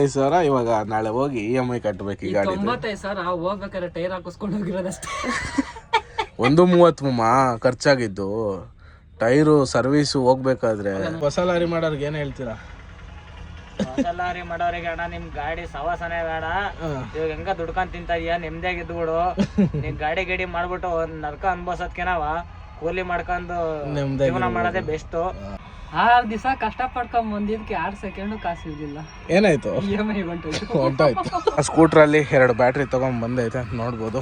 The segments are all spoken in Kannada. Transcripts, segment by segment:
ಐದು ಸಾವಿರ ಇವಾಗ ನಾಳೆ ಹೋಗಿ ಇ ಎಂ ಐ ಕಟ್ಟಬೇಕು ಈ ಗಾಡಿ ತೊಂಬತ್ತೈದು ಸಾವಿರ ಹೋಗ್ಬೇಕಾದ್ರೆ ಟೈರ್ ಹಾಕಿಸ್ಕೊಂಡು ಹೋಗಿರೋದಷ್ಟೇ. ಒಂದು ಮೂವತ್ತು ಮುಮ್ಮ ಖರ್ಚಾಗಿದ್ದು. ಟೈರು ಸರ್ವಿಸ್ ಹೋಗ್ಬೇಕಾದ್ರೆ. ಹೊಸ ಲಾರಿ ಮಾಡೋರ್ಗೆ ಏನು ಹೇಳ್ತೀರಾ? ಲಾರಿ ಮಾಡೋರಿಗೆ ಅಣ್ಣ ನಿಮ್ ಗಾಡಿ ಸವಾಸನೆ ಬೇಡ. ಇವಾಗ ಹೆಂಗ ದುಡ್ಕೊಂಡ್ ತಿಂತ ಇದೀಯ? ನೆಮ್ಮದಿಯಾಗಿ ಇದ್ಬಿಡು. ನೀನ್ ಗಾಡಿ ಗಿಡಿ ಮಾಡ್ಬಿಟ್ಟು ಒಂದ್ ನರ್ಕ ಅನ್ಭವ್ಸೋದ್ಕೆನವ ಕೂಲಿ ಮಾಡ್ಕೊಂಡು ಜೀವನ ಮಾಡೋದೇ ಬೆಸ್ಟ್ ಆರ್ ದಿವಸ ಕಷ್ಟ ಪಡ್ಕೊಂಡ್ ಬಂದಿದ್ಕೆ ಆರ್ ಸೆಕೆಂಡ್ ಕಾಸು ಇರ್ಲಿಲ್ಲ. ಏನಾಯ್ತು? ಇ ಎಂ ಐ ಹೊಂಟೋಯ್ತು. ಆ ಸ್ಕೂಟ್ರಲ್ಲಿ ಎರಡು ಬ್ಯಾಟ್ರಿ ತಗೊಂಡ್ ಬಂದೈತೆ ನೋಡ್ಬೋದು.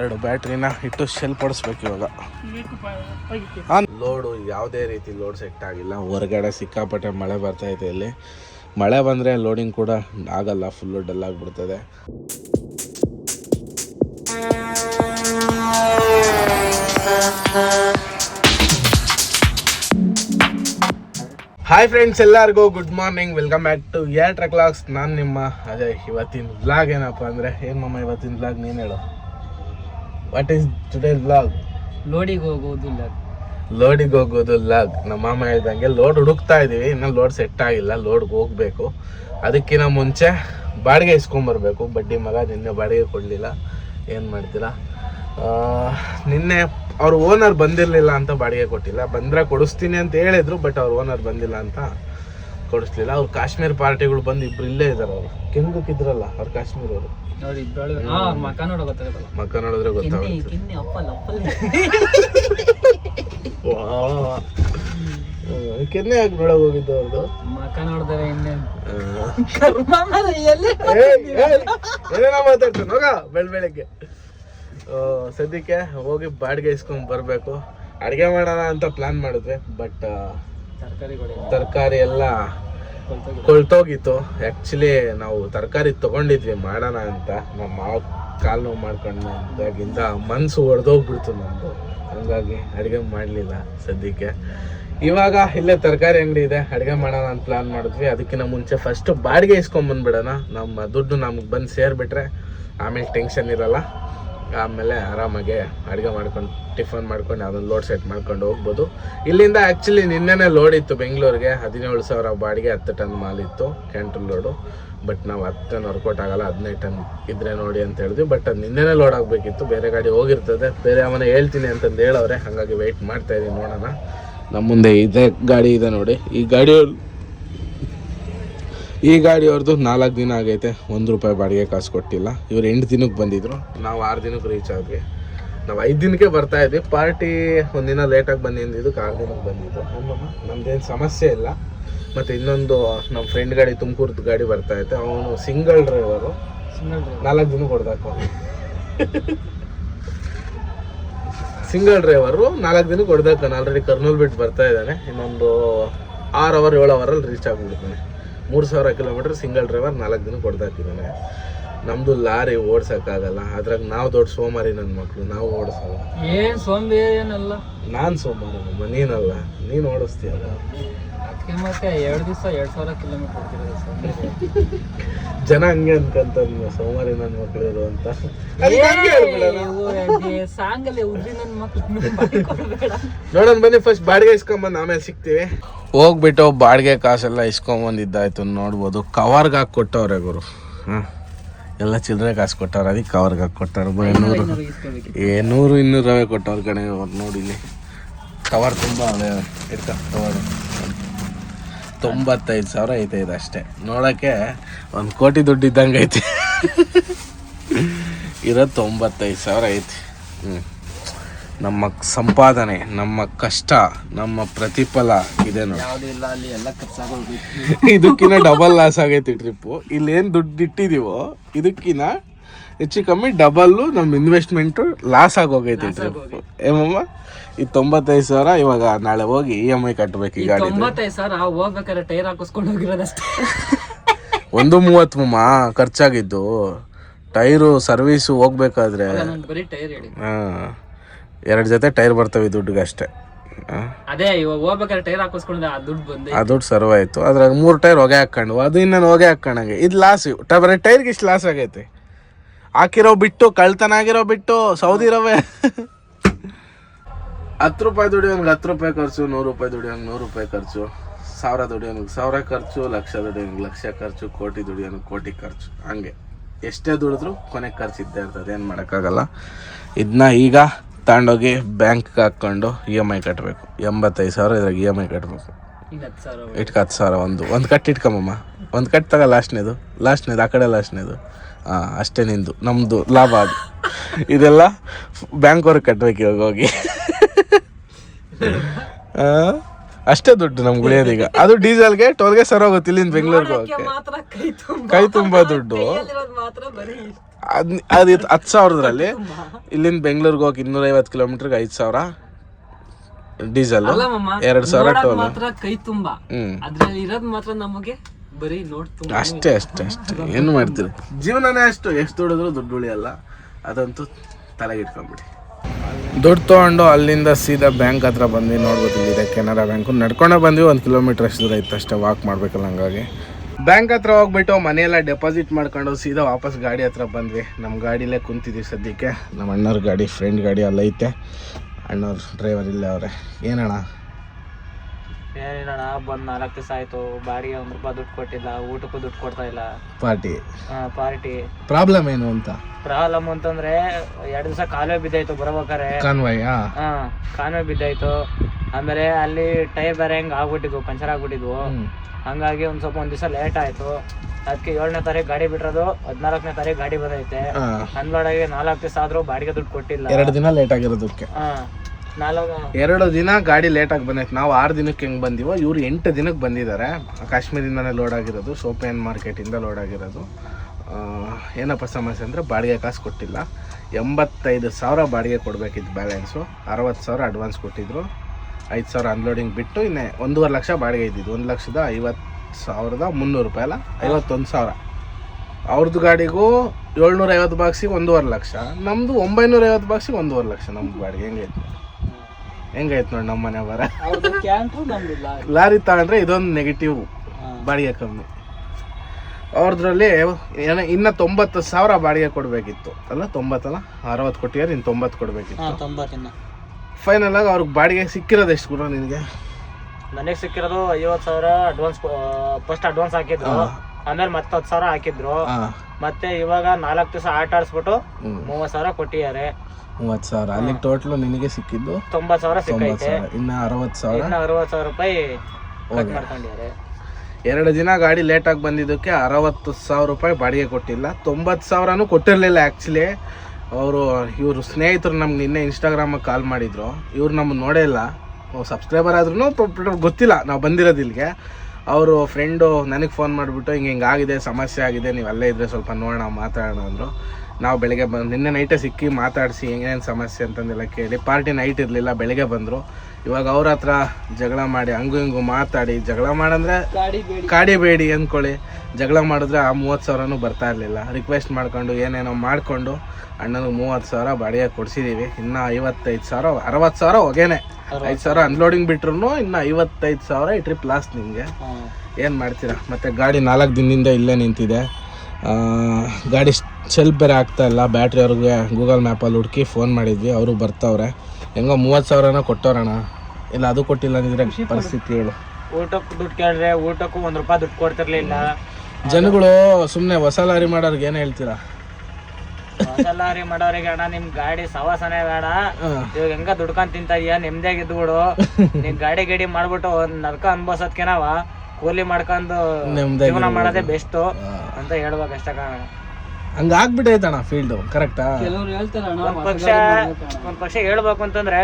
ಎರಡು ಬ್ಯಾಟ್ರಿನ ಇಟ್ಟು ಶೆಲ್ ಪಡಿಸ್ಬೇಕು ಇವಾಗ. ಲೋಡು ಯಾವುದೇ ರೀತಿ ಲೋಡ್ ಸೆಟ್ ಆಗಿಲ್ಲ. ಹೊರಗಡೆ ಸಿಕ್ಕಾಪಟ್ಟೆ ಮಳೆ ಬರ್ತಾ ಇದೆ ಇಲ್ಲಿ. ಮಳೆ ಬಂದರೆ ಲೋಡಿಂಗ್ ಕೂಡ ಆಗಲ್ಲ. ಫುಲ್ಲು ಡಲ್ ಆಗಿಬಿಡ್ತದೆ. ಹಾಯ್ ಫ್ರೆಂಡ್ಸ್ ಎಲ್ಲರಿಗೂ good morning welcome back to air ಟ್ರಕ್ಲಾಕ್ಸ್ ನಾನು ನಿಮ್ಮ ಅದೇ ಇವತ್ತಿನ ವ್ಲಾಗ್ ಏನಪ್ಪ ಅಂದರೆ ಏನು ಮಮ್ಮ ಇವತ್ತಿನ ವ್ಲಾಗ್ ನೀನು ಹೇಳು? ವಾಟ್ ಈಸ್ ಟುಡೇ ವ್ಲಾಗ್ ಲೋಡಿಗೆ ಹೋಗೋದು ಲಾಗ್ ಲೋಡಿಗೆ ಹೋಗೋದು ಲಾಗ್ ನಮ್ಮ ಮಾಮ ಹೇಳ್ದಂಗೆ ಲೋಡ್ ಹುಡುಕ್ತಾ ಇದ್ದೀವಿ ಇನ್ನು ಲೋಡ್ ಸೆಟ್ ಆಗಿಲ್ಲ. ಲೋಡ್ಗೆ ಹೋಗಬೇಕು. ಅದಕ್ಕಿಂತ ಮುಂಚೆ ಬಾಡಿಗೆ ಇಸ್ಕೊಂಬರ್ಬೇಕು. ಬಡ್ಡಿ ಮಗ ನಿನ್ನೆ ಬಾಡಿಗೆ ಕೊಡಲಿಲ್ಲ. ಏನು ಮಾಡ್ತೀರಾ? ನಿನ್ನೆ ಅವ್ರ ಓನರ್ ಬಂದಿರಲಿಲ್ಲ ಅಂತ ಬಾಡಿಗೆ ಕೊಟ್ಟಿಲ್ಲ. ಬಂದರೆ ಕೊಡಿಸ್ತೀನಿ ಅಂತ ಹೇಳಿದ್ರು ಬಟ್ ಅವ್ರ ಓನರ್ ಬಂದಿಲ್ಲ ಅಂತ ಕೊಡಿಸ್ಲಿಲ್ಲ. ಅವ್ರು ಕಾಶ್ಮೀರ್ ಪಾರ್ಟಿಗಳು ಬಂದು ಇಬ್ರು ಇಲ್ಲೇ ಇದ್ದಾರೆ ಅವರು. ಕೆಂಗಕ್ಕಿದ್ರಲ್ಲ ಅವ್ರು ಕಾಶ್ಮೀರ್ ಅವರು. ನೋಡಿ ಹಾ ಮಕ ನೋಡೋ ಗೊತ್ತಾಗಲ್ಲ. ಮಕ್ಕ ನೋಡಿದ್ರೆ ಗೊತ್ತಾಗುತ್ತೆ. ಕಿನ್ನಿ ಹಾಕಿ ನೋಡಕ್ ಹೋಗಿದ್ದು ಅವ್ರದ್ದು ಮಕ ನೋಡಿದ್ರೆ ಇನ್ನೇನು? ಏನೇನ ಮಾತಾಡ್ತಾನೆ. ಹೋಗ ಬೆಳ್ ಬೆಳಗ್ಗೆ. ಸದ್ಯಕ್ಕೆ ಹೋಗಿ ಬಾಡಿಗೆ ಇಸ್ಕೊಂಡ್ ಬರ್ಬೇಕು. ಅಡಿಗೆ ಮಾಡೋಣ ಅಂತ ಪ್ಲಾನ್ ಮಾಡಿದ್ವಿ ಬಟ್ ತರಕಾರಿ ಎಲ್ಲ ಕೊಳ್ತೋಗಿತ್ತು. ಆ್ಯಕ್ಚುಲಿ ನಾವು ತರಕಾರಿ ತಗೊಂಡಿದ್ವಿ ಮಾಡೋಣ ಅಂತ. ನಮ್ಮ ಮಾವ ಕಾಲು ನೋವು ಮಾಡ್ಕೊಂಡಾಗಿಂದ ಮನಸ್ಸು ಒಡೆದೋಗ್ಬಿಡ್ತು ನಮ್ಮದು ಹಂಗಾಗಿ ಅಡುಗೆ ಮಾಡಲಿಲ್ಲ ಸದ್ಯಕ್ಕೆ. ಇವಾಗ ಇಲ್ಲೇ ತರಕಾರಿ ಅಂಗಡಿ ಇದೆ ಅಡುಗೆ ಮಾಡೋಣ ಅಂತ ಪ್ಲಾನ್ ಮಾಡಿದ್ವಿ. ಅದಕ್ಕಿಂತ ಮುಂಚೆ ಫಸ್ಟ್ ಬಾಡಿಗೆ ಇಸ್ಕೊಂಬಂದ್ಬಿಡೋಣ ನಮ್ಮ ದುಡ್ಡು ನಮಗೆ ಬಂದು ಸೇರಿಬಿಟ್ರೆ ಆಮೇಲೆ ಟೆನ್ಷನ್ ಇರಲ್ಲ. ಆಮೇಲೆ ಆರಾಮಾಗಿ ಅಡುಗೆ ಮಾಡ್ಕೊಂಡು, ಟಿಫನ್ ಮಾಡ್ಕೊಂಡು, ಅದನ್ನು ಲೋಡ್ ಸೆಟ್ ಮಾಡ್ಕೊಂಡು ಹೋಗ್ಬೋದು. ಇಲ್ಲಿಂದ ಆ್ಯಕ್ಚುಲಿ ನಿನ್ನೆನೇ ಲೋಡ್ ಇತ್ತು ಬೆಂಗಳೂರಿಗೆ. ಹದಿನೇಳು ಸಾವಿರ ಬಾಡಿಗೆ ಹತ್ತು ಟನ್ ಮಾಲ್ ಇತ್ತು ಕ್ಯಾಂಟಲ್ ಲೋಡು ಬಟ್ ನಾವು ಹತ್ತು ಟನ್ ವರ್ಕೌಟ್ ಆಗಲ್ಲ, ಹದಿನೈದು ಟನ್ ಇದ್ರೆ ನೋಡಿ ಅಂತ ಹೇಳಿದ್ವಿ. ಬಟ್ ಅದು ನಿನ್ನೆನೇ ಲೋಡ್ ಆಗಬೇಕಿತ್ತು. ಬೇರೆ ಗಾಡಿ ಹೋಗಿರ್ತದೆ. ಬೇರೆ ಅವನ ಹೇಳ್ತೀನಿ ಅಂತಂದು ಹೇಳವ್ರೆ. ಹಾಗಾಗಿ ವೆಯ್ಟ್ ಮಾಡ್ತಾ ಇದೀನಿ, ನೋಡೋಣ. ನಮ್ಮ ಮುಂದೆ ಇದೇ ಗಾಡಿ ಇದೆ ನೋಡಿ. ಈ ಗಾಡಿ ಈ ಗಾಡಿಯವ್ರದ್ದು ನಾಲ್ಕು ದಿನ ಆಗೈತೆ. ಒಂದು ರೂಪಾಯಿ ಬಾಡಿಗೆ ಕಾಸು ಕೊಟ್ಟಿಲ್ಲ. ಇವ್ರು ಎಂಟು ದಿನಕ್ಕೆ ಬಂದಿದ್ರು. ನಾವು ಆರು ದಿನಕ್ಕೆ ರೀಚ್ ಆದ್ವಿ. ನಾವು ಐದು ದಿನಕ್ಕೆ ಬರ್ತಾ ಇದ್ವಿ. ಪಾರ್ಟಿ ಒಂದಿನ ಲೇಟಾಗಿ ಬಂದಿದ್ದಕ್ಕೆ ಆರು ದಿನಕ್ಕೆ ಬಂದಿದ್ದು. ನಮ್ದೇನು ಸಮಸ್ಯೆ ಇಲ್ಲ. ಮತ್ತು ಇನ್ನೊಂದು ನಮ್ಮ ಫ್ರೆಂಡ್ ಗಾಡಿ ತುಮಕೂರ್ದು ಗಾಡಿ ಬರ್ತಾ ಐತೆ ಅವನು ಸಿಂಗಲ್ ಡ್ರೈವರು ನಾಲ್ಕು ದಿನ ಕೊಡ್ದಾಕ. ಸಿಂಗಲ್ ಡ್ರೈವರು ನಾಲ್ಕು ದಿನಕ್ಕೆ ಕೊಡ್ದಾಕ ಆಲ್ರೆಡಿ ಕರ್ನೂಲ್ ಬಿಟ್ಟು ಬರ್ತಾ ಇದ್ದಾನೆ. ಇನ್ನೊಂದು ಆರು ಅವರ್ ಏಳು ಅವರಲ್ಲಿ ರೀಚ್ ಆಗ್ಬಿಡ್ತಾನೆ. ಮೂರು ಸಾವಿರ ಕಿಲೋಮೀಟ್ರ್ ಸಿಂಗಲ್ ಡ್ರೈವರ್ ನಾಲ್ಕು ದಿನ ಕೊಡ್ದಾಕಿದ್ದಾನೆ ನಮ್ಮದು ಲಾರಿ ಓಡ್ಸೋಕ್ಕಾಗಲ್ಲ. ಅದ್ರಾಗ ನಾವು ದೊಡ್ಡ ಸೋಮಾರಿ ನನ್ನ ಮಕ್ಕಳು ನಾವು ಓಡಿಸಲ್ಲ. ಏನು ಸೋಂಬೇರಿ ಏನಲ್ಲ ನಾನು ಸೋಮಾರಿ ನೀನಲ್ಲ. ನೀನು ಓಡಿಸ್ತೀಯಲ್ಲ. ಅದಕ್ಕೆ ಮತ್ತೆ ಎರಡು ದಿವಸ ಎರಡು ಸಾವಿರ ಕಿಲೋಮೀಟರ್ ಜನ ಹಂಗೆ ಅನ್ಕಂತ ಸೋಮಾರಿ ನನ್ನ ಮಕ್ಕಳು ಇರು ಅಂತ. ಉದ್ರಿ ನನ್ನ ಮಕ್ಳು ನೋಡೋಣ ಬನ್ನಿ ಫಸ್ಟ್ ಬಾಡಿಗೆ ಇಸ್ಕೊಂಬಂದು ಆಮೇಲೆ ಸಿಗ್ತೀವಿ. ಹೋಗ್ಬಿಟ್ಟು ಬಾಡಿಗೆ ಕಾಸೆಲ್ಲ ಇಸ್ಕೊಂಬಂದಿದ್ದಾಯ್ತು ನೋಡ್ಬೋದು. ಕವರ್ಗೆ ಹಾಕಿ ಕೊಟ್ಟವ್ರೆ ಗುರು. ಹಾಂ. ಎಲ್ಲ ಚಿಲ್ಲರೆ ಕಾಸು ಕೊಟ್ಟವ್ರು ಅದಕ್ಕೆ ಕವರ್ಗೆ ಹಾಕಿ ಕೊಟ್ಟವ್ರು. ಬರೀ ನೂರು. ಏ ನೂರು ಇನ್ನೂರು ರವೆ ಕೊಟ್ಟವ್ರ ಕಡೆ ಅವ್ರು ನೋಡಿ ಇಲ್ಲಿ. ಕವರ್ ತುಂಬ ಅದೇ ಕವರು ಕವರ್. ತೊಂಬತ್ತೈದು ಸಾವಿರ ಐತೆ ಇದು ಅಷ್ಟೇ ನೋಡೋಕ್ಕೆ ಒಂದು ಕೋಟಿ ದುಡ್ಡು ಇದ್ದಂಗೆ ಐತಿ. ಇರೋದು ತೊಂಬತ್ತೈದು ಸಾವಿರ ಐತಿ. ಹ್ಞೂ ನಮ್ಮ ಸಂಪಾದನೆ ನಮ್ಮ ಕಷ್ಟ ನಮ್ಮ ಪ್ರತಿಫಲ ಇದೆ ನೋಡಿ. ಇದಕ್ಕಿನ್ನ ಡಬಲ್ ಲಾಸ್ ಆಗೈತಿ ಟ್ರಿಪ್ಪು ಇಲ್ಲೇನು ದುಡ್ಡು ಇಟ್ಟಿದೀವೋ ಇದಕ್ಕಿನ್ನ ಹೆಚ್ಚು ಕಮ್ಮಿ ಡಬಲ್ಲು ನಮ್ಮ ಇನ್ವೆಸ್ಟ್ಮೆಂಟು ಲಾಸ್ ಆಗೋಗೈತಿ ಟ್ರಿಪ್ಪು ಏಮಮ್ಮ ಈ ತೊಂಬತ್ತೈದು ಸಾವಿರ ಇವಾಗ ನಾಳೆ ಹೋಗಿ ಇ ಎಂ ಐ ಕಟ್ಟಬೇಕು ಈ ಗಾಡಿ ತೊಂಬತ್ತೈದು ಸಾವಿರ ಹೋಗ್ಬೇಕಾದ್ರೆ ಟೈರ್ ಹಾಕಿಸ್ಕೊಂಡು ಹೋಗಿರೋದಷ್ಟೇ. ಒಂದು ಮೂವತ್ತು ಮಮ್ಮ ಖರ್ಚಾಗಿದ್ದು. ಟೈರು ಸರ್ವೀಸು ಹೋಗ್ಬೇಕಾದ್ರೆ. ಬರೀ ಟೈರ್ ಹೇಳಿ. ಹಾಂ ಎರಡು ಜೊತೆ ಟೈರ್ ಬರ್ತವೆ ದುಡ್ಡಿಗೆ ಅಷ್ಟೇ ಅದೇ ಇವಾಗ ಹೋಗ್ಬೇಕಾದ್ರೆ ಟೈರ್ ಹಾಕಿಸ್ಕೊಂಡ್ರೆ ಆ ದುಡ್ಡು ಬಂದು ಆ ದುಡ್ಡು ಸರ್ವ್ ಆಯ್ತು. ಅದ್ರಾಗ ಮೂರು ಟೈರ್ ಹೊಗೆ ಹಾಕೊಂಡು ಅದು ಇನ್ನೊಂದು ಹೊಗೆ ಹಾಕೊಂಡಂಗೆ ಇದು ಲಾಸ್ ಬರೀ ಟೈರ್ಗೆ ಇಷ್ಟು ಲಾಸ್ ಆಗೈತೆ. ಹಾಕಿರೋ ಬಿಟ್ಟು ಕಳ್ತನ ಆಗಿರೋ ಬಿಟ್ಟು ಸೌದಿ ರವೆ. ಹತ್ತು ರೂಪಾಯಿ ದುಡಿಯೋನ್ಗೆ ಹತ್ತು ರೂಪಾಯಿ ಖರ್ಚು ನೂರು ರೂಪಾಯಿ ದುಡಿಯೋಂಗೆ ನೂರು ರೂಪಾಯಿ ಖರ್ಚು ಸಾವಿರ ದುಡಿಯೋನಿಗೆ ಸಾವಿರ ಖರ್ಚು ಲಕ್ಷ ದುಡಿಯೋನಿಗೆ ಲಕ್ಷ ಖರ್ಚು ಕೋಟಿ ದುಡಿಯೋನಿಗೆ ಕೋಟಿ ಖರ್ಚು ಹಂಗೆ. ಎಷ್ಟೇ ದುಡಿದ್ರು ಕೊನೆಗೆ ಖರ್ಚು ಇದ್ದೇ ಇರ್ತದೆ ಏನು ಮಾಡೋಕ್ಕಾಗಲ್ಲ. ಇದನ್ನ ಈಗ ತಗೊಂಡೋಗಿ ಬ್ಯಾಂಕ್ಗೆ ಹಾಕ್ಕೊಂಡು ಇ ಎಂ ಐ ಕಟ್ಟಬೇಕು ಎಂಬತ್ತೈದು ಸಾವಿರ ಇದ್ರಾಗ ಇ ಎಂ ಐ ಕಟ್ಟಬೇಕು ಹತ್ತು ಸಾವಿರ ಇಟ್ಕ ಹತ್ತು ಸಾವಿರ ಒಂದು. ಒಂದು ಕಟ್ಟು ಇಟ್ಕೊಂಬಮ್ಮ. ಒಂದು ಕಟ್ಟು ತಗ ಲಾಸ್ಟ್ನೇದು. ಲಾಸ್ಟ್ನೇದು ಆ ಕಡೆ ಲಾಸ್ಟ್ನೇದು. ಹಾಂ ಅಷ್ಟೇ ನಿಂದು. ನಮ್ಮದು ಲಾಭ ಅದು. ಇದೆಲ್ಲ ಬ್ಯಾಂಕ್ವ್ರಿಗೆ ಕಟ್ಬೇಕು ಇವಾಗ ಹೋಗಿ. ಅಷ್ಟೇ ದುಡ್ಡು ನಮ್ಗೆ ಉಳಿಯೋದೀಗ ಅದು ಡೀಸೆಲ್ಗೆ ಟೋಲ್ಗೆ ಸರ್ ಹೋಗುತ್ತೆ ಇಲ್ಲಿಂದ ಬೆಂಗಳೂರಿಗೆ ಹೋಗಕ್ಕೆ. ಮಾತ್ರ ಕೈ ತುಂಬ. ಕೈ ತುಂಬ ದುಡ್ಡು. ಅದು ಮಾತ್ರ ಬರೀ ಅದ್ ಅದು ಹತ್ತು ಸಾವಿರದ್ರಲ್ಲಿ ಇಲ್ಲಿಂದ ಬೆಂಗಳೂರಿಗೆ ಹೋಗಿ ಇನ್ನೂರೈವತ್ತು ಕಿಲೋಮೀಟ್ರಿಗೆ ಐದು ಸಾವಿರ. ಡೀಸೆಲ್ ಎರಡು ಸಾವಿರ ಟೋಲ್. ಮಾತ್ರ ಕೈ ತುಂಬ. ಹ್ಞೂ ಇರೋದು ಮಾತ್ರ ನಮಗೆ ಬರೀ ನೋಡ್ತು ತುಂಬ. ಅಷ್ಟೇ ಅಷ್ಟೇ ಅಷ್ಟೇ. ಏನು ಮಾಡ್ತೀರಿ? ಜೀವನನೇ ಅಷ್ಟು ಎಷ್ಟು ದುಡಿದ್ರು ದುಡ್ಡು ಉಳಿಯಲ್ಲ. ಅದಂತೂ ತಲೆಗಿಟ್ಕೊಂಬಿಡಿ ದುಡ್ಡು ತೊಗೊಂಡು ಅಲ್ಲಿಂದ ಸೀದಾ ಬ್ಯಾಂಕ್ ಹತ್ರ ಬಂದ್ವಿ ನೋಡ್ಬೋದು ಕೆನರಾ ಬ್ಯಾಂಕು. ನಡ್ಕೊಂಡೇ ಬಂದ್ವಿ, ಒಂದು ಕಿಲೋಮೀಟ್ರ್ ಅಷ್ಟು ದೂರ ಇತ್ತು ಅಷ್ಟೇ ವಾಕ್ ಮಾಡ್ಬೇಕಲ್ಲ ಹಂಗಾಗಿ. ಬ್ಯಾಂಕ್ ಹತ್ರ ಹೋಗ್ಬಿಟ್ಟು ಮನೆಯೆಲ್ಲ ಡೆಪಾಸಿಟ್ ಮಾಡ್ಕೊಂಡು ಸೀದಾ ವಾಪಸ್ ಗಾಡಿ ಹತ್ರ ಬಂದ್ವಿ. ನಮ್ಮ ಗಾಡಿಲೇ ಕುಂತಿದ್ವಿ ಸದ್ಯಕ್ಕೆ. ನಮ್ಮ ಅಣ್ಣವ್ರ ಗಾಡಿ ಫ್ರೆಂಡ್ ಗಾಡಿ ಅಲ್ಲೈತೆ ಅಣ್ಣವ್ರ ಡ್ರೈವರ್ ಇಲ್ಲೇ ಅವರೇ. ಏನಣ್ಣ? ಏನಿಲ್ಲಣ್ಣ ಬಂದ್ ನಾಲ್ಕು ದಿವಸ ಆಯ್ತು. ಬಾಡಿಗೆ ಒಂದ್ ರೂಪಾಯಿ ದುಡ್ಡು ಕೊಟ್ಟಿಲ್ಲ ಊಟಕ್ಕೂ ದುಡ್ಡು ಕೊಡ್ತಾ ಇಲ್ಲ. ಪಾರ್ಟಿ. ಪಾರ್ಟಿ. ಪ್ರಾಬ್ಲಮ್ ಏನು ಅಂತ? ಪ್ರಾಬ್ಲಮ್ ಅಂತಂದ್ರೆ ಎರಡು ದಿವಸ ಕಾಲುವೆ ಬಿದ್ದಾಯ್ತು ಬರ್ಬೇಕಾರೆ ಕಾನ್ವಾಯ್ ಹಾ ಕಾಲುವೆ ಬಿದ್ದಾಯ್ತು. ಆಮೇಲೆ ಅಲ್ಲಿ ಟೈರ್ ಬೇರೆ ಹೆಂಗ್ ಆಗ್ಬಿಟ್ಟಿದ್ವು ಪಂಚರ್ ಆಗ್ಬಿಟ್ಟಿದ್ವು. ಹಂಗಾಗಿ ಒಂದ್ ಸ್ವಲ್ಪ ಒಂದ್ ದಿವಸ ಲೇಟ್ ಆಯ್ತು. ಅದಕ್ಕೆ ಏಳನೇ ತಾರೀಕು ಗಾಡಿ ಬಿಟ್ಟಿರೋದು ಹದಿನಾಲ್ಕನೇ ತಾರೀಕು ಗಾಡಿ ಬಂದೈತೆ. ಹಾಂ. ಆಗಿ ನಾಲ್ಕು ದಿವಸ ಆದ್ರೂ ಬಾಡಿಗೆ ದುಡ್ಡು ಕೊಟ್ಟಿಲ್ಲ. ಎರಡು ದಿನ ಲೇಟ್ ಆಗಿರೋದಕ್ಕೆ. ಹಾ. ಎರಡು ದಿನ ಗಾಡಿ ಲೇಟಾಗಿ ಬಂದೈತೆ. ನಾವು ಆರು ದಿನಕ್ಕೆ ಹೆಂಗೆ ಬಂದಿವೋ ಇವ್ರು ಎಂಟು ದಿನಕ್ಕೆ ಬಂದಿದ್ದಾರೆ. ಕಾಶ್ಮೀರಿಂದನೇ ಲೋಡ್ ಆಗಿರೋದು ಸೋಪಿಯನ್ ಮಾರ್ಕೆಟಿಂದ ಲೋಡ್ ಆಗಿರೋದು. ಏನಪ್ಪ ಸಮಸ್ಯೆ ಅಂದರೆ ಬಾಡಿಗೆ ಕಾಸು ಕೊಟ್ಟಿಲ್ಲ. ಎಂಬತ್ತೈದು ಸಾವಿರ ಬಾಡಿಗೆ ಕೊಡಬೇಕಿತ್ತು ಬ್ಯಾಲೆನ್ಸು ಅರವತ್ತು ಸಾವಿರ ಅಡ್ವಾನ್ಸ್ ಕೊಟ್ಟಿದ್ರು. ಐದು ಸಾವಿರ ಅನ್ಲೋಡಿಂಗ್ ಬಿಟ್ಟು ಇನ್ನೇ ಒಂದೂವರೆ ಲಕ್ಷ ಬಾಡಿಗೆ ಇದ್ದಿದ್ದು. ಒಂದು ಲಕ್ಷದ ಐವತ್ತು ಸಾವಿರದ ಮುನ್ನೂರು ರೂಪಾಯಿ ಅಲ್ಲ? ಐವತ್ತೊಂದು ಸಾವಿರ. ಅವ್ರದ್ದು ಗಾಡಿಗೂ ಏಳ್ನೂರೈವತ್ತು ಬಾಕ್ಸಿಗೆ ಒಂದೂವರೆ ಲಕ್ಷ. ನಮ್ಮದು ಒಂಬೈನೂರ ಐವತ್ತು ಬಾಕ್ಸಿಗೆ ಒಂದೂವರೆ ಲಕ್ಷ ನಮ್ಮದು ಬಾಡಿಗೆ. ಹೆಂಗೈತೆ ಹೆಂಗೈತೆ ನೋಡಿ ನಮ್ಮ ಮನೆ ಬರ ಲಾರಿ ತಗೊಂಡ್ರೆ ಇದೊಂದು ನೆಗೆಟಿವ್ ಬಾಡಿಗೆ ಕಮ್ಮಿ. ಅವ್ರದ್ರಲ್ಲಿ ಏನೋ ಇನ್ನ ತೊಂಬತ್ತು ಸಾವಿರ ಬಾಡಿಗೆ ಕೊಡಬೇಕಿತ್ತು. ಅಲ್ಲ ತೊಂಬತ್ತಲ್ಲ ಅರವತ್ತು ಕೊಟ್ಟಿದ್ದಾರೆ ಇನ್ನು ತೊಂಬತ್ತು ಕೊಡಬೇಕಿತ್ತು. ಫೈನಲ್ ಆಗಿ ಅವ್ರಿಗೆ ಬಾಡಿಗೆ ಸಿಕ್ಕಿರೋದು ಎಷ್ಟು ಗುರು ನಿನಗೆ? ನನಗೆ ಸಿಕ್ಕಿರೋದು ಐವತ್ತು ಸಾವಿರ ಅಡ್ವಾನ್ಸ್ ಫಸ್ಟ್ ಅಡ್ವಾನ್ಸ್ ಹಾಕಿದ್ರು. ಆಮೇಲೆ ಮತ್ತೆ ಹತ್ತು ಸಾವಿರ ಹಾಕಿದ್ರು. ಮತ್ತೆ ಇವಾಗ ನಾಲ್ಕು ದಿವಸ ಆಟ ಆಡಿಸ್ಬಿಟ್ಟು ಮೂವತ್ ಸಾವಿರ ಕೊಟ್ಟಿದ್ದಾರೆ. ಮೂವತ್ತು ಸಾವಿರ. ಅಲ್ಲಿ ಟೋಟಲ್ ನಿನಗೆ ಸಿಕ್ಕಿದ್ದು ತೊಂಬತ್ತು ಸಾವಿರ ಸಿಕ್ಕೈತೆ. ಇನ್ನ ಅರವತ್ತು ಸಾವಿರ? ಇನ್ನು ಅರವತ್ತು ಸಾವಿರ ರೂಪಾಯಿ ಮಾಡ್ಕೊಂಡಿದ್ದಾರೆ. ಎರಡು ದಿನ ಗಾಡಿ ಲೇಟಾಗಿ ಬಂದಿದ್ದಕ್ಕೆ ಅರವತ್ತು ಸಾವಿರ ರೂಪಾಯಿ ಬಾಡಿಗೆ ಕೊಟ್ಟಿಲ್ಲ. ತೊಂಬತ್ತು ಸಾವಿರನೂ ಕೊಟ್ಟಿರಲಿಲ್ಲ ಆ್ಯಕ್ಚುಲಿ ಅವರು ಇವರು ಸ್ನೇಹಿತರು ನಮ್ಗೆ ನಿನ್ನೆ ಇನ್ಸ್ಟಾಗ್ರಾಮಿಗೆ ಕಾಲ್ ಮಾಡಿದ್ರು. ಇವ್ರು ನಮ್ಮನ್ನು ನೋಡೇ ಇಲ್ಲ. ಸಬ್ಸ್ಕ್ರೈಬರ್ ಆದ್ರೂ ಗೊತ್ತಿಲ್ಲ. ನಾವು ಬಂದಿರೋದು ಇಲ್ಲಿಗೆ ಅವರು ಫ್ರೆಂಡು ನನಗೆ ಫೋನ್ ಮಾಡಿಬಿಟ್ಟು, ಹಿಂಗೆ ಆಗಿದೆ, ಸಮಸ್ಯೆ ಆಗಿದೆ, ನೀವು ಅಲ್ಲೇ ಇದ್ದರೆ ಸ್ವಲ್ಪ ನೋಡೋಣ ಮಾತಾಡೋಣ ಅಂದರು. ನಾವು ಬೆಳಗ್ಗೆ ಬಂದು ನಿನ್ನೆ ನೈಟೇ ಸಿಕ್ಕಿ ಮಾತಾಡಿಸಿ, ಏನೇನು ಸಮಸ್ಯೆ? ಅಂತಂದೆಲ್ಲ ಕೇಳಿ. ಪಾರ್ಟಿ ನೈಟ್ ಇರಲಿಲ್ಲ, ಬೆಳಗ್ಗೆ ಬಂದರು. ಇವಾಗ ಅವ್ರ ಹತ್ರ ಜಗಳ ಮಾಡಿ ಹಂಗು ಹಿಂಗು ಮಾತಾಡಿ ಜಗಳ ಮಾಡಂದ್ರೆ ಗಾಡಿ ಬೇಡಿ. ಕಾಡಿ ಬೇಡಿ ಅಂದ್ಕೊಳ್ಳಿ ಜಗಳ ಮಾಡಿದ್ರೆ ಆ ಮೂವತ್ತು ಸಾವಿರನೂ ಬರ್ತಾ ಇರಲಿಲ್ಲ. ರಿಕ್ವೆಸ್ಟ್ ಮಾಡ್ಕೊಂಡು ಏನೇನೋ ಮಾಡಿಕೊಂಡು ಅಣ್ಣನಿಗೆ ಮೂವತ್ತು ಸಾವಿರ ಬಾಡಿಗೆ ಕೊಡಿಸಿದ್ದೀವಿ ಇನ್ನು ಐವತ್ತೈದು ಸಾವಿರ ಅರವತ್ತು ಸಾವಿರ ಹೊಗೆನೆ. ಐದು ಸಾವಿರ ಅನ್ಲೋಡಿಂಗ್ ಬಿಟ್ರು ಇನ್ನು ಐವತ್ತೈದು ಸಾವಿರ ಈ ಟ್ರಿಪ್ ಲಾಸ್ಟ್ ನಿಮಗೆ. ಏನು ಮಾಡ್ತೀರಾ? ಮತ್ತು ಗಾಡಿ ನಾಲ್ಕು ದಿನದಿಂದ ಇಲ್ಲೇ ನಿಂತಿದೆ. ಗಾಡಿ ಚೆಲ್ ಬೇರೆ ಆಗ್ತಾ ಇಲ್ಲ. ಬ್ಯಾಟ್ರಿ ಅವ್ರಿಗೆ ಗೂಗಲ್ ಮ್ಯಾಪಲ್ಲಿ ಹುಡುಕಿ ಫೋನ್ ಮಾಡಿದ್ವಿ. ಅವರು ಬರ್ತಾವ್ರೆ. ಹೆಂಗೋ ಮೂವತ್ತು ಸಾವಿರನ ಕೊಟ್ಟವ್ರಣ್ಣ. ಇಲ್ಲ ಅದು ಕೊಟ್ಟಿಲ್ಲ ಅಂದಿದ್ರೆ ಪರಿಸ್ಥಿತಿ ಹೇಳು. ಊಟಕ್ಕೆ ದುಡ್ಡು ಕೇಳಿದ್ರೆ ಊಟಕ್ಕೂ ಒಂದ್ ರೂಪಾಯಿ ದುಡ್ಡು ಕೊಡ್ತಿರ್ಲಿಲ್ಲ. ಜನಗಳು ಸುಮ್ಮನೆ ಹೊಸ ಲಾರಿ ಮಾಡೋರ್ಗೆ ಏನು ಹೇಳ್ತೀರಾ? ಲಾರಿ ಮಾಡೋರಿಗೆ ಅಣ್ಣ ನಿಮ್ ಗಾಡಿ ಸವಾಸನೆ ಬೇಡ. ಇವಾಗ ಹೆಂಗ ದುಡ್ಕೊಂಡ್ ತಿಂತ ಇದೀಯ ನೆಮ್ಮದಿಯಾಗಿ ಇದ್ಬಿಡು ನೀನ್ ಗಾಡಿ ಗಡಿ ಮಾಡ್ಬಿಟ್ಟು ಒಂದ್ ನರ್ಕ ಅನ್ಭವ್ಸೋದ್ಕೆನವ? ಕೂಲಿ ಮಾಡ್ಕೊಂಡು ಜೀವನ ಮಾಡೋದೇ ಬೆಸ್ಟ್ ಅಂತ ಹೇಳ್ಬೇಕಷ್ಟ ಕಾರಣ ಹಂಗೆ ಆಗ್ಬಿಟ್ಟೈತಣ್ಣ ಫೀಲ್ಡ್ ಕರೆಕ್ಟಾ ಕೆಲವ್ರು ಹೇಳ್ತಾರೆ ಅಣ್ಣ ಒಂದ್ ಪಕ್ಷ ಒಂದ್ ಪಕ್ಷ ಹೇಳ್ಬೇಕು ಅಂತಂದ್ರೆ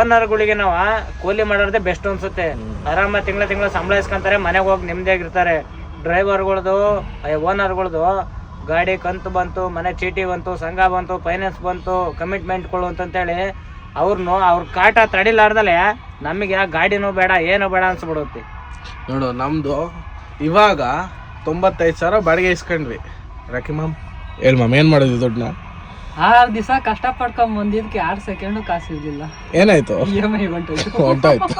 ಓನರ್ಗಳಿಗೆ ನಾವ ಕೂಲಿ ಮಾಡೋದೇ ಬೆಸ್ಟ್ ಅನ್ಸುತ್ತೆ. ಆರಾಮ ತಿಂಗಳ ತಿಂಗಳ ಸಂಬಳ ಇಸ್ಕೊಂತಾರೆ ಮನೆಗೆ ಹೋಗಿ ನೆಮ್ಮದಿಯಾಗಿರ್ತಾರೆ ಡ್ರೈವರ್ಗಳದು ಓನರ್ಗಳ್ದು ಗಾಡಿ ಕಂತು ಬಂತು ಮನೆ ಚೀಟಿ ಬಂತು ಸಂಘ ಬಂತು ಫೈನಾನ್ಸ್ ಬಂತು ಕಮಿಟ್ಮೆಂಟ್ಗಳು ಅಂತಂತೇಳಿ ಅವ್ರನ್ನು ಅವ್ರ ಕಾಟ ತಡಿಲಾರ್ದಲೆ ನಮಗೆ ಆ ಗಾಡಿನೂ ಬೇಡ ಏನು ಬೇಡ ಅನ್ಸ್ಬಿಡುತ್ತೆ. ನೋಡು ನಮ್ಮದು ಇವಾಗ ತೊಂಬತ್ತೈದು ಸಾವಿರ ಬಾಡಿಗೆ ಇಸ್ಕೊಂಡ್ವಿ. ರಾಕಿ ಮ್ಯಾಮ್ ಹೇಳಿ ಮ್ಯಾಮ್ ಏನು ಮಾಡಿದ್ವಿ ದುಡ್ಡನ್ನ ಆರು ದಿವಸ ಕಷ್ಟ ಪಡ್ಕೊಂಡ್ ಬಂದಿದ್ಕೆ ಆರು ಸೆಕೆಂಡು ಕಾಸು ಇರ್ಲಿಲ್ಲ ಏನಾಯ್ತು ಇ ಎಮ್ ಐ ಹೊಂಟು ಹೊಂಟಾಯ್ತು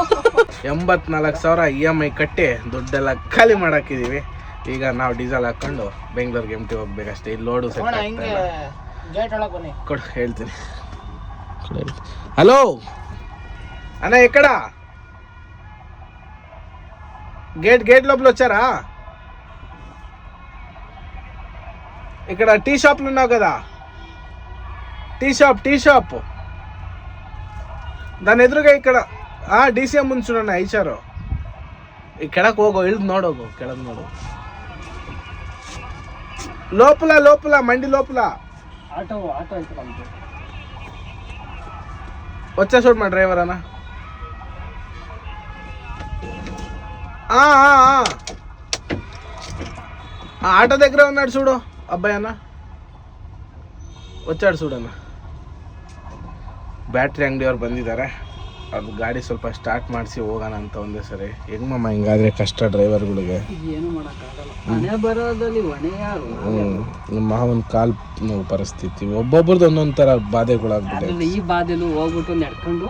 ಎಂಬತ್ನಾಲ್ಕು ಸಾವಿರ ಇ ಎಮ್ ಐ ಕಟ್ಟಿ ದುಡ್ಡೆಲ್ಲ ಖಾಲಿ ಮಾಡಾಕಿದೀವಿ ಈಗ ನಾವು ಡೀಸೆಲ್ ಹಾಕೊಂಡು ಬೆಂಗಳೂರಿಗೆ ಎಮ್ ಟಿ ಹೋಗ್ಬೇಕಷ್ಟೇ ಇಲ್ಲಿ ಲೋಡು ಸೆಟ್ ಆಗ್ತಾ ಇಲ್ಲ ಗೇಟ್ ಒಳಗೆ ಬನ್ನಿ ಕೊಡು ಹೇಳ್ತೀನಿ ಹಲೋ ಅಣ್ಣ ಎಕ್ಕಡ గేట్ గేట్ లోపల వచ్చారా ఇక్కడ టీ షాప్లు ఉన్నావు కదా. Tea shop tea shop. దాని ఎదురుగా ఇక్కడ డిసిఎం ముందు చూడండి ಐಚಾರು ఇక్కడ ఒక ಹೋಗೋ నోడు ನೋಡೋಗು ಕೆಳಗೆ లోపల లోపల మండి లోపల. ఆటో ఆటో వచ్చా చూడు మా డ్రైవర్ అన్న. ఆటో దగ్గర ఉన్నాడు చూడు. ಅಬ್ಬಯ್ಯನ ಒಚ್ಚಾಡ್ಸೂಡಣ ಬ್ಯಾಟ್ರಿ ಅಂಗಡಿಯವ್ರು ಬಂದಿದ್ದಾರೆ. ಅದು ಗಾಡಿ ಸ್ವಲ್ಪ ಸ್ಟಾರ್ಟ್ ಮಾಡಿಸಿ ಹೋಗೋಣ ಅಂತ ಒಂದೇ ಸರಿ. ಹೆಂಗ್ ಹೆಂಗಮ್ಮ ಹಿಂಗಾದ್ರೆ ಕಷ್ಟ ಡ್ರೈವರ್ಗಳಿಗೆ ಏನು ಮಾಡೋಕ್ಕಾಗಲ್ಲ. ನಿಮ್ಮ ಮಾವನ ಕಾಲ್ ನೋವು ಪರಿಸ್ಥಿತಿ. ಒಬ್ಬೊಬ್ರದ್ದು ಒಂದೊಂದು ಥರ ಬಾಧೆಗಳಾಗ್ಬಿಟ್ಟೆ ಈ ಬಾಧೆನೂ ಹೋಗ್ಬಿಟ್ಟು ನಡ್ಕೊಂಡು?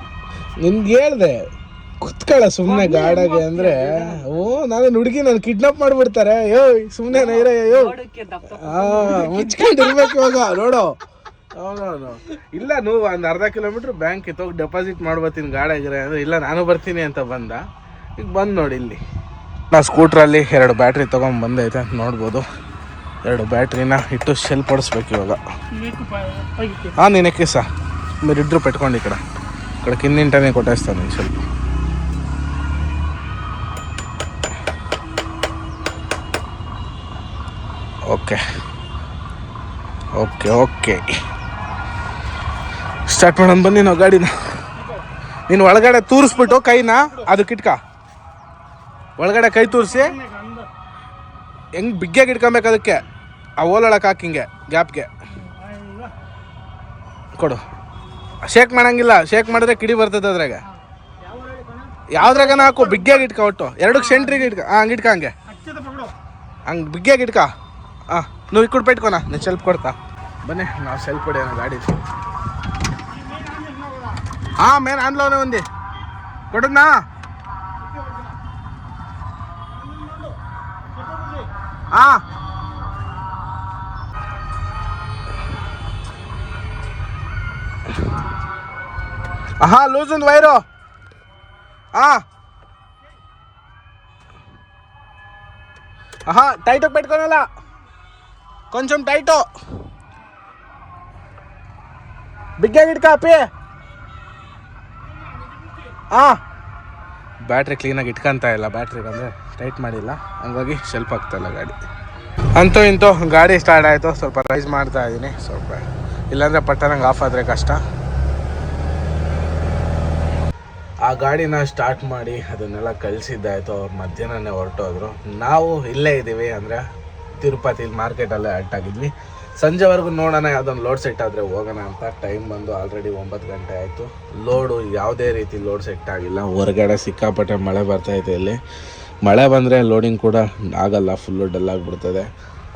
ನಿಮ್ಗೆ ಹೇಳ್ದೆ ಕುತ್ಕೊಳ್ಳ ಸುಮ್ಮನೆ ಗಾಡಾಗೆ ಅಂದ್ರೆ ಓ ನಾನು ಹುಡುಗಿ ನಾನು ಕಿಡ್ನಾಪ್ ಮಾಡ್ಬಿಡ್ತಾರೆ. ಅಯ್ಯೋ ಸುಮ್ಮನೆ ನೈರಯ್ಯೋ ಮುಚ್ಕೊಂಡಿರ್ಬೇಕು ಇವಾಗ ನೋಡೋ. ಹೌದೌದು ಇಲ್ಲ ನೀವು ಒಂದು ಅರ್ಧ ಕಿಲೋಮೀಟ್ರ್ ಬ್ಯಾಂಕ್ ಇತ್ತು ಹೋಗಿ ಡೆಪಾಸಿಟ್ ಮಾಡ್ಬತ್ತೀನಿ ಗಾಡಾಗಿರ ಅಂದ್ರೆ ಇಲ್ಲ ನಾನು ಬರ್ತೀನಿ ಅಂತ ಬಂದ. ಈಗ ಬಂದು ನೋಡಿ ಇಲ್ಲಿ. ನಾ ಸ್ಕೂಟ್ರಲ್ಲಿ ಎರಡು ಬ್ಯಾಟ್ರಿ ತೊಗೊಂಡು ಬಂದೈತೆ ಅಂತ ನೋಡ್ಬೋದು. ಎರಡು ಬ್ಯಾಟ್ರಿನ ಇಟ್ಟು ಶೆಲ್ ಪಡಿಸ್ಬೇಕು ಇವಾಗ. ಹಾಂ ನಿನಕ್ಕೆ ಸಹ ಇಬ್ಬರು ಪೆಟ್ಕೊಂಡು ಈ ಕಡೆ. ಈ ಕಡೆ ಕಿನ್ನಿಂಟನೇ ಕೊಟ್ಟಾಯಿಸ್ತಾನೆ ಸ್ವಲ್ಪ ಓಕೆ ಓಕೆ ಓಕೆ ಸ್ಟಾರ್ಟ್ ಮಾಡೋಣ, ಬನ್ನಿ ನಾವು ಗಾಡಿನ. ನೀನು ಒಳಗಡೆ ತೂರಿಸ್ಬಿಟ್ಟು ಕೈನ ಅದು ಕಿಟ್ಕ. ಒಳಗಡೆ ಕೈ ತೂರಿಸಿ. ಹೆಂಗ್ ಬಿಗ್ಗೆಗೆ ಇಟ್ಕೊಬೇಕು ಅದಕ್ಕೆ? ಆ ಓಲೊಳಕ್ಕೆ ಹಿಂಗೆ, ಗ್ಯಾಪ್ಗೆ. ಕೊಡು. ಶೇಕ್ ಮಾಡಂಗಿಲ್ಲ, ಶೇಕ್ ಮಾಡಿದ್ರೆ ಕಿಡಿ ಬರ್ತದೆ ಅದ್ರಾಗ. ಯಾವ್ದ್ರಾಗ ಹಾಕು ಬಿಗ್ಗೆಗೆ ಇಟ್ಕ ಒಟ್ಟು. ಎರಡಕ್ಕೆ ಸೆಂಟ್ರಿಗೆ ಇಟ್ಕ. ಹಂಗೆ ಇಟ್ಕ ಹಂಗೆ. ಹಂಗೆ ಬಿಗ್ಗೆಗೆ ಇಟ್ಕ. నువ్వు ఇక్కడ పెట్టుకోనా? నేను సెల్ఫ్ కొడతా. బనే నా సెల్ఫ్ కొడాను గాడి? మెయిన్ అందులోనే ఉంది. కొడుందా ఆహా లూజ్ ఉంది వైరు. ఆహా టైట్ పెట్టుకోనాలా. కొంచెం టైట్ ಬಿಗ್ಗಾಗಿ ಇಟ್ಕ ಅಪ್ಪಿ ಹಾಂ ಬ್ಯಾಟ್ರಿ ಕ್ಲೀನಾಗಿ ಇಟ್ಕೊಂತ ಇಲ್ಲ ಬ್ಯಾಟ್ರಿಗೆ ಅಂದರೆ ಟೈಟ್ ಮಾಡಿಲ್ಲ ಹಂಗಾಗಿ ಶೆಲ್ಫ್ ಆಗ್ತಾ ಇಲ್ಲ ಗಾಡಿ ಅಂತೂ ಇಂತೂ ಗಾಡಿ ಸ್ಟಾರ್ಟ್ ಆಯಿತು ಸ್ವಲ್ಪ ರೈಸ್ ಮಾಡ್ತಾ ಇದ್ದೀನಿ ಸ್ವಲ್ಪ ಇಲ್ಲಾಂದರೆ ಪಟ್ಟನಂಗೆ ಆಫ್ ಆದರೆ ಕಷ್ಟ ಆ ಗಾಡಿನ ಸ್ಟಾರ್ಟ್ ಮಾಡಿ ಅದನ್ನೆಲ್ಲ ಕಳಿಸಿದ್ದಾಯ್ತು ಅವ್ರು ಮಧ್ಯಾಹ್ನನೇ ಹೊರಟೋದ್ರು ನಾವು ಇಲ್ಲೇ ಇದ್ದೀವಿ ಅಂದರೆ ತಿರುಪತಿ ಮಾರ್ಕೆಟಲ್ಲೇ ಅಲ್ಟ್ ಆಗಿದ್ವಿ. ಸಂಜೆವರೆಗೂ ನೋಡೋಣ, ಯಾವುದೊಂದು ಲೋಡ್ ಸೆಟ್ ಆದರೆ ಹೋಗೋಣ ಅಂತ ಟೈಮ್ ಬಂದು ಆಲ್ರೆಡಿ ಒಂಬತ್ತು ಗಂಟೆ ಆಯಿತು. ಲೋಡು ಯಾವುದೇ ರೀತಿ ಲೋಡ್ ಸೆಟ್ ಆಗಿಲ್ಲ. ಹೊರಗಡೆ ಸಿಕ್ಕಾಪಟ್ಟೆ ಮಳೆ ಬರ್ತೈತೆ ಇಲ್ಲಿ. ಮಳೆ ಬಂದರೆ ಲೋಡಿಂಗ್ ಕೂಡ ಆಗಲ್ಲ ಫುಲ್ಲು ಡಲ್ ಆಗಿಬಿಡ್ತದೆ.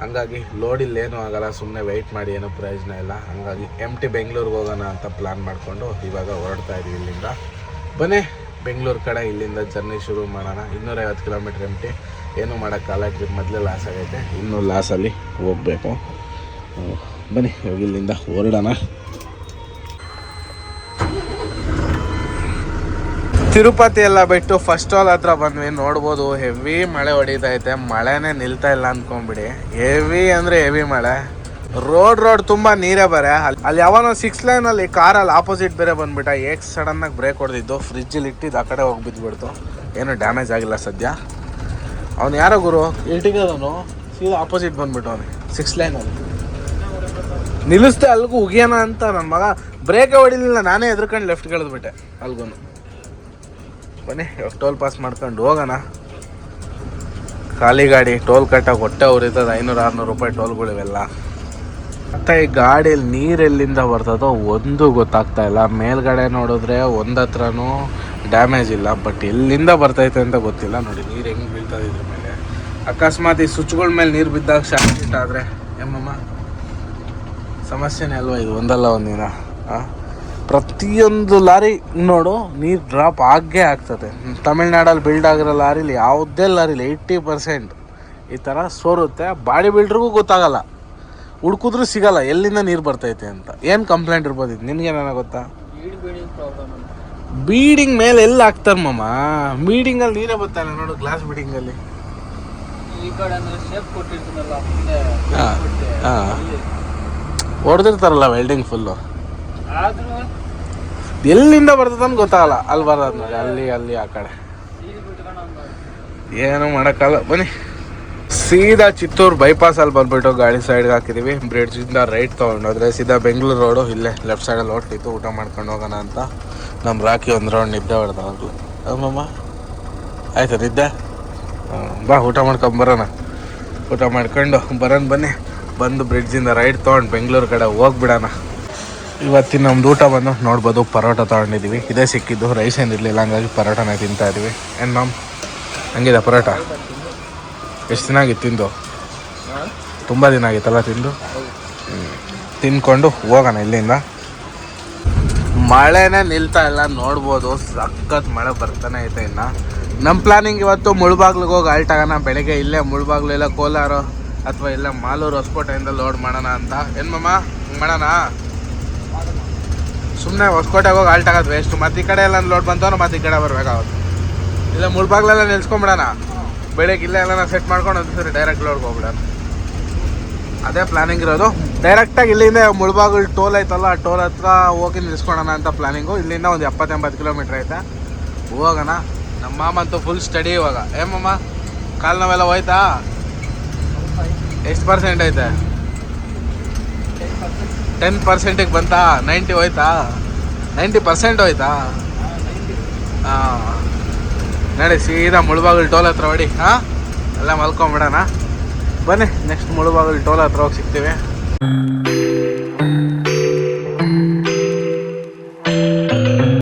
ಹಂಗಾಗಿ ಲೋಡ್ ಇಲ್ಲೇನೂ ಆಗಲ್ಲ ಸುಮ್ಮನೆ ವೆಯ್ಟ್ ಮಾಡಿ, ಏನೂ ಪ್ರಯೋಜನ ಇಲ್ಲ. ಹಂಗಾಗಿ ಎಂ ಟಿ ಬೆಂಗಳೂರಿಗೆ ಹೋಗೋಣ ಅಂತ ಪ್ಲ್ಯಾನ್ ಮಾಡಿಕೊಂಡು ಇವಾಗ ಹೊರಡ್ತಾ ಇದ್ದೀವಿ ಇಲ್ಲಿಂದ. ಬನ್ನಿ ಬೆಂಗಳೂರು ಕಡೆ ಇಲ್ಲಿಂದ ಜರ್ನಿ ಶುರು ಮಾಡೋಣ. ಇನ್ನೂರೈವತ್ತು ಕಿಲೋಮೀಟ್ರ್ ಎಂ ಟಿ ಏನೂ ಮಾಡೋಕ್ಕಾಗಲ್ಲ ಟ್ರಿಪ್ ಮೊದಲೇ ಲಾಸ್ ಆಗೈತೆ. ಇನ್ನೂ ಲಾಸಲ್ಲಿ ಹೋಗಬೇಕು. ಬನ್ನಿ ಇವಾಗ ಇಲ್ಲಿಂದ ಹೊರಡೋಣ. ತಿರುಪತಿ ಎಲ್ಲ ಬಿಟ್ಟು ಫಸ್ಟ್ ಆಲ್ ಹತ್ರ ಬಂದ್ವಿ ನೋಡ್ಬೋದು ಹೆವಿ ಮಳೆ ಹೊಡಿತೈತೆ ಮಳೆನೇ ನಿಲ್ತಾ ಇಲ್ಲ ಅಂದ್ಕೊಂಬಿಡಿ ಹೆವಿ ಅಂದರೆ ಹೆವಿ ಮಳೆ. ರೋಡ್ ರೋಡ್ ತುಂಬ ನೀರೇ ಬರೆ. ಅಲ್ಲಿ ಅಲ್ಲಿ ಯಾವನೋ ಸಿಕ್ಸ್ ಲೈನಲ್ಲಿ ಕಾರಲ್ಲಿ ಆಪೋಸಿಟ್ ಬೇರೆ ಬಂದ್ಬಿಟ್ಟ. ಏಕ್ ಸಡನ್ನಾಗಿ ಬ್ರೇಕ್ ಹೊಡೆದಿದ್ದು ಫ್ರಿಜ್ಜಲ್ಲಿ ಇಟ್ಟಿದ್ದು ಆ ಕಡೆ ಹೋಗಿ ಬಿದ್ದುಬಿಡ್ತು ಏನು ಡ್ಯಾಮೇಜ್ ಆಗಿಲ್ಲ ಸದ್ಯ. ಅವ್ನು ಯಾರೋ ಗುರು? ಇಟ್ಟಿಗೋದವನು ಸೀದಾ ಆಪೋಸಿಟ್ ಬಂದ್ಬಿಟ್ಟು ಅವನು ಸಿಕ್ಸ್ ಲೈನ್ ಅಲ್ಲಿ. ನಿಲ್ಲಿಸ್ದೆ ಅಲ್ಗೂ ಉಗಿಯೋಣ ಅಂತ ನನ್ನ ಮಗ. ಬ್ರೇಕೇ ಹೊಡಿಲಿಲ್ಲ ನಾನೇ ಎದ್ರಕೊಂಡು ಲೆಫ್ಟ್ ಕಳೆದ್ಬಿಟ್ಟೆ ಅಲ್ಗೂ ಬನ್ನಿ ಟೋಲ್ ಪಾಸ್ ಮಾಡ್ಕೊಂಡು ಹೋಗೋಣ. ಖಾಲಿ ಗಾಡಿ ಟೋಲ್ ಕಟ್ಟಾಗ ಹೊಟ್ಟೆ ಉರಿತದೆ ಐನೂರು ಆರುನೂರು ರೂಪಾಯಿ ಟೋಲ್ಗಳು ಇವೆಲ್ಲ. ಮತ್ತೆ ಈ ಗಾಡಿಯಲ್ಲಿ ನೀರು ಎಲ್ಲಿಂದ ಬರ್ತದೋ ಒಂದು ಗೊತ್ತಾಗ್ತಾ ಇಲ್ಲ. ಮೇಲ್ಗಡೆ ನೋಡಿದ್ರೆ ಒಂದತ್ರನೂ ಡ್ಯಾಮೇಜ್ ಇಲ್ಲ ಬಟ್ ಎಲ್ಲಿಂದ ಬರ್ತೈತೆ ಅಂತ ಗೊತ್ತಿಲ್ಲ. ನೋಡಿ, ನೀರು ಹೆಂಗೆ ಬೀಳ್ತದೆ ಇದ್ರ ಮೇಲೆ. ಅಕಸ್ಮಾತ್ ಈ ಸ್ವಿಚ್ಗಳ ಮೇಲೆ ನೀರು ಬಿದ್ದಾಗ ಶಾರ್ಟ್ ಆದರೆ? ಎಮ್ಮಮ್ಮ ಸಮಸ್ಯೆನೇ ಅಲ್ವಾ ಇದು? ಒಂದಲ್ಲ ಒಂದಿನ? ಪ್ರತಿಯೊಂದು ಲಾರಿ ನೋಡು, ನೀರು ಡ್ರಾಪ್ ಆಗೇ ಆಗ್ತದೆ. ತಮಿಳ್ನಾಡಲ್ಲಿ ಬಿಲ್ಡ್ ಆಗಿರೋ ಲಾರಿಲಿ ಯಾವುದೇ ಲಾರಿಲಿ ಏಯ್ಟಿ ಪರ್ಸೆಂಟ್ ಈ ಥರ ಸೋರುತ್ತೆ. ಬಾಡಿ ಬಿಲ್ಡ್ರಿಗೂ ಗೊತ್ತಾಗಲ್ಲ. ಹುಡ್ಕಿದ್ರೂ ಸಿಗಲ್ಲ, ಎಲ್ಲಿಂದ ನೀರು ಬರ್ತೈತೆ ಅಂತ. ಏನು ಕಂಪ್ಲೇಂಟ್ ಇರ್ಬೋದು ಇದು? ನಿನಗೆ ಗೊತ್ತಾ? ಬೀಡಿಂಗ್ ಮೇಲೆ ಎಲ್ಲ ಹಾಕ್ತಾರ ಮಾಮ? ಬೀಡಿಂಗ್ ಅಲ್ಲಿ ನೀರೇ ಬರ್ತಾನೆ ನೋಡು ಗ್ಲಾಸ್ ಬೀಡಿಂಗ್ ಅಲ್ಲಿ. ಹೊಡೆದಿರ್ತಾರಲ್ಲ ವೆಲ್ಡಿಂಗ್ ಫುಲ್ಲು ಎಲ್ಲಿಂದ ಬರ್ತದ ಅಂತ ಗೊತ್ತಾಗಲ್ಲ ಅಲ್ಲಿ ಬರೋದು ನೋಡಿ ಅಲ್ಲಿ ಅಲ್ಲಿ ಆ ಕಡೆ. ಏನು ಮಾಡೋಕ್ಕಲ್ಲ ಬನ್ನಿ. ಸೀದಾ ಚಿತ್ತೂರು ಬೈಪಾಸ್ ಅಲ್ಲಿ ಬಂದ್ಬಿಟ್ಟು ಗಾಡಿ ಸೈಡ್ಗೆ ಹಾಕಿದೀವಿ. ಬ್ರಿಡ್ಜ್ ಇಂದ ರೈಟ್ ತೊಗೊಂಡೋದ್ರೆ ಸೀದಾ ಬೆಂಗಳೂರು ರೋಡು ಇಲ್ಲೇ ಲೆಫ್ಟ್ ಸೈಡಲ್ಲಿ ಹೊಟ್ಟಿತ್ತು ಊಟ ಮಾಡ್ಕೊಂಡು ಹೋಗೋಣ ಅಂತ. ನಮ್ಮ ರಾಕಿ ಒಂದು ರೌಂಡ್ ನಿದ್ದೆ ಹೊಡೆದವಾಗ್ಲು ಅಮ್ಮಮ್ಮ ಆಯ್ತು ನಿದ್ದೆ? ಬಾ ಊಟ ಮಾಡ್ಕೊಂಡು ಬರೋಣ. ಊಟ ಮಾಡ್ಕೊಂಡು ಬರೋಣ ಬನ್ನಿ. ಬಂದು ಬ್ರಿಡ್ಜಿಂದ ರೈಡ್ ತೊಗೊಂಡು ಬೆಂಗಳೂರು ಕಡೆ ಹೋಗ್ಬಿಡೋಣ. ಇವತ್ತಿನ ನಮ್ದು ಊಟ ಬಂದು ನೋಡ್ಬೋದು ಪರೋಟ ತೊಗೊಂಡಿದ್ದೀವಿ ಇದೇ ಸಿಕ್ಕಿದ್ದು ರೈಸ್ ಏನಿರಲಿಲ್ಲ ಹಂಗಾಗಿ ಪರೋಟನೇ ತಿಂತಾ ಇದೀವಿ. ಏನು ನಮ್ಮ ಹಂಗಿದೆ ಪರೋಟ? ಎಷ್ಟು ದಿನ ಆಗಿತ್ತು ತಿಂದು? ತುಂಬ ದಿನ ಆಗಿತ್ತಲ್ಲ ತಿಂದು. ತಿನ್ಕೊಂಡು ಹೋಗೋಣ ಇಲ್ಲಿಂದ. ಮಳೆನೇ ನಿಲ್ತಾ ಇಲ್ಲ, ನೋಡ್ಬೋದು. ಸಖತ್ ಮಳೆ ಬರ್ತಾನೆ ಐತೆ ಇನ್ನ. ನಮ್ಮ ಪ್ಲಾನಿಂಗ್ ಇವತ್ತು ಮುಳ್ಬಾಗ್ಲಿಗೆ ಹೋಗಿ ಆಲ್ಟ್ ಆಗೋಣ. ಬೆಳಗ್ಗೆ ಇಲ್ಲೇ ಮುಳ್ಬಾಗ್ಲು, ಇಲ್ಲ ಕೋಲಾರ, ಅಥವಾ ಇಲ್ಲ ಮಾಲೂರು ಹೊಸಕೋಟೆಯಿಂದ ಲೋಡ್ ಮಾಡೋಣ ಅಂತ. ಏನು ಮಮ್ಮ ಹಿಂಗ್ ಮಾಡೋಣ? ಸುಮ್ಮನೆ ಹೊಸಕೋಟೆಗೆ ಹೋಗಿ ಆಲ್ಟ್ ಆಗೋದು ವೇಸ್ಟ್ ಮತ್ತೆ ಈ ಕಡೆ ಎಲ್ಲ ಲೋಡ್ ಬಂತವನು ಮತ್ತೆ ಈ ಕಡೆ ಬರ್ಬೇಕಾಗುತ್ತೆ ಇಲ್ಲ ಮುಳ್ಬಾಗ್ಲೆಲ್ಲ ನಿಲ್ಸ್ಕೊಂಬಿಡೋಣ. ಬೆಳಗ್ಗೆ ಇಲ್ಲೇ ಎಲ್ಲ ಸೆಟ್ ಮಾಡ್ಕೊಂಡು ಒಂದ್ಸರಿ ಡೈರೆಕ್ಟ್ ಲೋಡ್ಗೆ ಹೋಗ್ಬಿಡೋಣ. ಅದೇ ಪ್ಲಾನಿಂಗ್ ಇರೋದು. ಡೈರೆಕ್ಟಾಗಿ ಇಲ್ಲಿಂದ ಮುಳಬಾಗಲ್ ಟೋಲ್ ಐತಲ್ಲ ಟೋಲ್ ಹತ್ರ ಹೋಗಿ ನಿಲ್ಸ್ಕೊಳೋಣ ಅಂತ ಪ್ಲಾನಿಂಗು ಇಲ್ಲಿಂದ ಒಂದು ಎಪ್ಪತ್ತೆಂಬತ್ತು ಕಿಲೋಮೀಟ್ರ್ ಐತೆ. ಹೋಗೋಣ. ನಮ್ಮ ಮಾಮ ಅಂತೂ ಫುಲ್ ಸ್ಟಡಿ ಇವಾಗ ಏಮಮ್ಮ ಕಾಲು ನಾವೆಲ್ಲ ಹೋಯ್ತಾ? ಎಷ್ಟು ಪರ್ಸೆಂಟ್ ಐತೆ? ಟೆನ್ ಪರ್ಸೆಂಟಿಗೆ ಬಂತಾ? ನೈಂಟಿ ಹೋಯ್ತಾ? ನೈಂಟಿ ಪರ್ಸೆಂಟ್ ಹೋಯ್ತಾ? ಹಾಂ. ನೋಡಿ, ಸೀದಾ ಮುಳಬಾಗಲ್ ಟೋಲ್ ಹತ್ರ ಹೊಡಿ. ಹಾಂ? ಎಲ್ಲ ಮಲ್ಕೊಂಬಿಡೋಣ. ಬನ್ನಿ ನೆಕ್ಸ್ಟ್ ಮುಳುಬಾಗಿಲು ಟೋಲ್ ಹತ್ರ ಹೋಗಿ ಸಿಗ್ತೀವಿ.